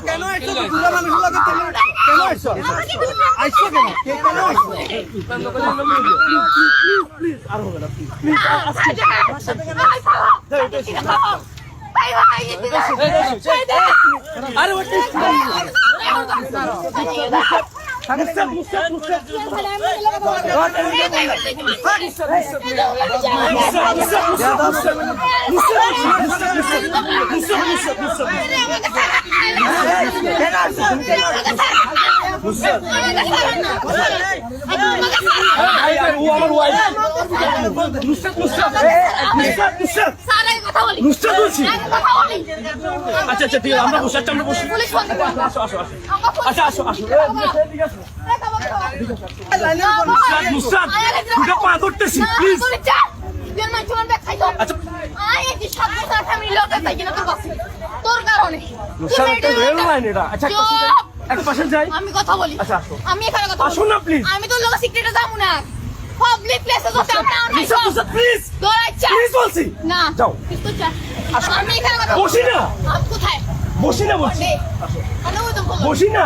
কেন আইছো তো বুড়া মানুষ লাগে কেন আইছো আইছো কেন কে কেন আইছো আরে ওটা ও আমার ওয়াইফ নুসরাত নুসরাত নুসরাত নুসরাত নুসরাত বলছি আচ্ছা আচ্ছা ঠিক আছে আমরা বসে আছি আমরা বসে আসো আসো আচ্ছা আসো আসো নুসরাত নুসরাত দুটো পা ধরতেছি প্লিজ আচ্ছা তোর কারণে আচ্ছা এক পাশে যাই, আমি কথা বলি। আচ্ছা, আসো। আমি এখানে কথা আসো না, প্লিজ আমি তো লোক সিক্রেটে যাব না। পাবলিক প্লেসে তো চাপ না প্লিজ ইচ্ছা প্লিজ বলছি। না যাও। তুই চল। আমি এখানে কথা বসি না। কোথায়? বসি না বলছি বলব। বসি না।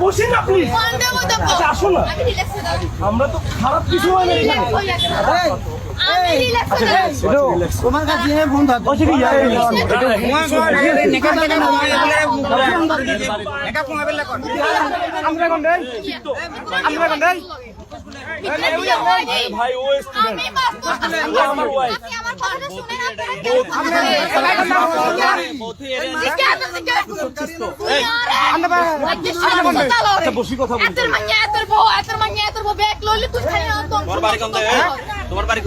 বসি না প্লিজ আচ্ছা, আসো না। আমরা তো খারাপ কিছু হয় না। তোমার কাছে ফোন বসে আমরা আমরা। ভাই ও স্টুডেন্ট আমার wife। আচ্ছা তোমার বাড়ি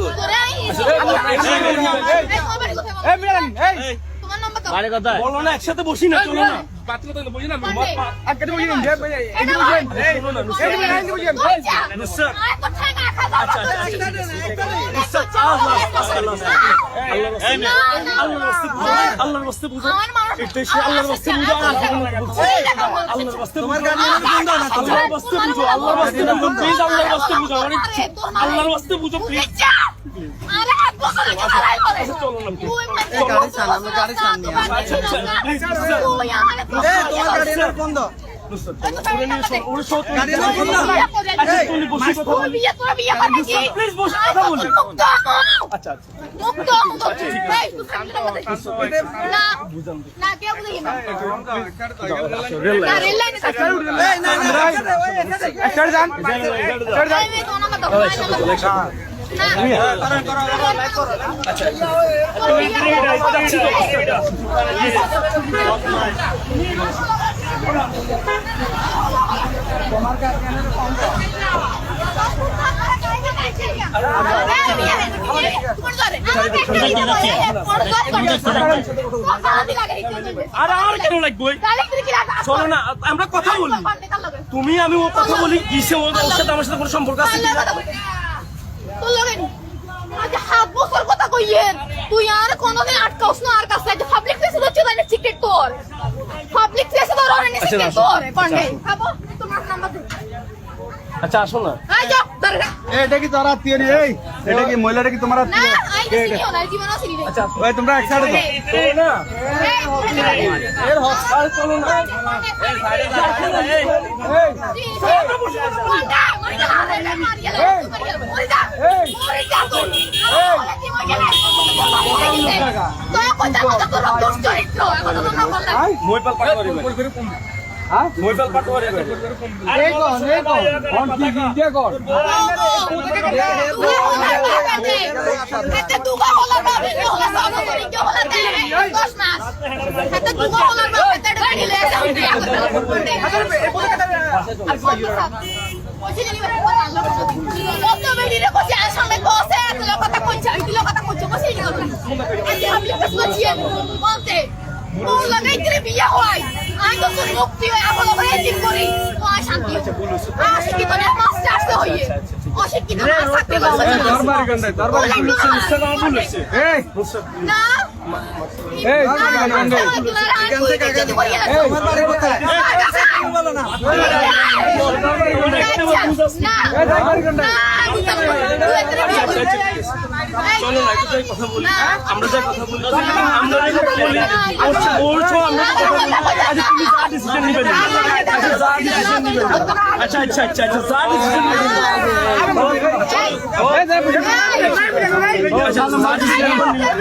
বাড়ি কোথায়? বলো না একসাথে বসি না চলো না বসি না আল্লাহর রাস্তে বুঝো আল্লাহর রাস্তে বুঝো আল্লাহর রাস্তে আল্লাহর রাস্তে বুঝো আল্লাহর রাস্তে বুঝো প্লিজ আল্লাহর রাস্তে বুঝো আল্লাহর রাস্তে বুঝো প্লিজ গাড়ি আচ্ছা আচ্ছা বন্ধ নুসরাত ওরে নিয়ে শোন ওরে শোন গাড়ি না বন্ধ আচ্ছা কথা কথা আর আর কেন লাগবে? চলো না, আমরা কথা বলি। তুমি, আমি ও কথা বলি কিসে ওর সাথে আমার সাথে কোনো সম্পর্ক আছে কি না? তুই আর কোনদিন আটকাওস না, আর কাছে পাবলিক প্লেসে তো চলে না? সিক্রেট তোর। পাবলিক প্লেসে তো রনে সিক্রেট আসো, তোর পান্ডে খাব? তোমার নাম্বার দে আচ্ছা আসো না। আই যাও দাঁড়া এটা কি তোর আত্মীয় রে? এই এটা কি মহিলাটা কি তোমার না আত্মীয় আই দেখি না জীবন আছে রে আচ্ছা ওই তোমরা এক সাইডে চলো না। এর হসপিটাল চলো না। এই মোবাইল পাটোয়ারি হ্যাঁ মোবাইল পাটোয়ারি এই কোন এই কোন ফোন কি ভিডিও কর বিয়া হয়। আমি তো তোর মুক্তি হয়ে এখন ওখানে ঠিক করি। ও শান্তি অশিক্ষিত না মাস্টার আসতে হইয়ে। অশিক্ষিত মাস্টার থাকতে দরবারি গন্ডাই দরবারি নুসরাত আমার ভুল হয়েছে এই। নুসরাত না। এই তোমার বাড়ি কোথায় এই তাই বাড়ি কোনটা? চলো না একটু যাই কথা বলি আমরা যাই কথা বলি আমরা যাই কথা বলি বলছো আমরা কথা বলি আচ্ছা তুমি যা ডিসিশন নিবে। আচ্ছা যা ডিসিশন নিবে। আচ্ছা আচ্ছা আচ্ছা আচ্ছা যা ডিসিশন নিবে আচ্ছা যা ডিসিশন নিবে।